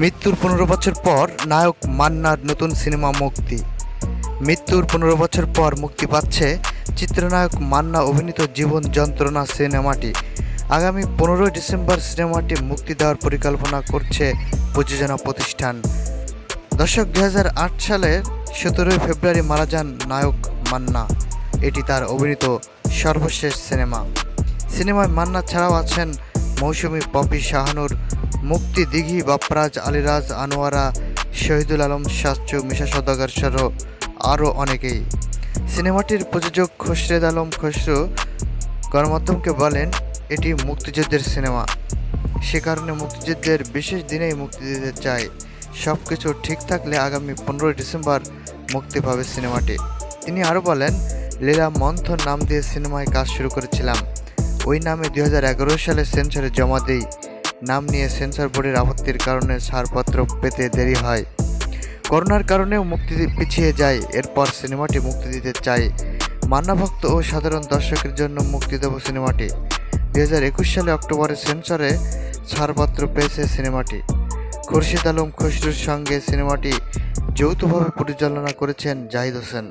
মৃত্যুর পনেরো বছর পর নায়ক মান্নার নতুন সিনেমা মুক্তি। মৃত্যুর পনেরো বছর পর মুক্তি পাচ্ছে চিত্রনায়ক মান্না অভিনীত জীবন যন্ত্রণা সিনেমাটি। আগামী পনেরোই ডিসেম্বর সিনেমাটি মুক্তি দেওয়ার পরিকল্পনা করছে প্রযোজনা প্রতিষ্ঠান। দর্শক দু সালের সতেরোই ফেব্রুয়ারি মারা যান নায়ক মান্না। এটি তার অভিনীত সর্বশেষ সিনেমা। সিনেমায় মান্না ছাড়াও আছেন মৌসুমী পপি শাহানুর মুক্তি দিঘি, বাপরাজ, আলিরাজ, আনোয়ারা, শহীদুল আলম, শাস্ত্রু, মিশা সদাগর সহ আরও অনেকেই। সিনেমাটির প্রযোজক খসরেদ আলম খসরু গণমাধ্যমকে বলেন, এটি মুক্তিযুদ্ধের সিনেমা। সে কারণে মুক্তিযুদ্ধের বিশেষ দিনেই মুক্তি দিতে চাই সব কিছু ঠিক থাকলে আগামী পনেরোই ডিসেম্বর মুক্তি পাবে সিনেমাটি। তিনি আরও বলেন, লীলা মন্থন নাম দিয়ে সিনেমায় কাজ শুরু করেছিলাম। ওই নামে দু হাজার এগারো সালে সেন্সরে জমা দিই। নাম নিয়ে সেন্সর বোর্ডের আপত্তির কারণে ছাড়পত্র পেতে দেরি হয়। করোনার কারণেও মুক্তি পিছিয়ে যায়। এরপর সিনেমাটি মুক্তি দিতে চাই মান্নাভক্ত ও সাধারণ দর্শকের জন্য মুক্তি দেব সিনেমাটি। দু হাজার একুশ সালে অক্টোবরে সেন্সরে ছাড়পত্র পেয়েছে সিনেমাটি। খুরশিদ আলম খসরুর সঙ্গে সিনেমাটি যৌথভাবে পরিচালনা করেছেন জাহিদ হোসেন।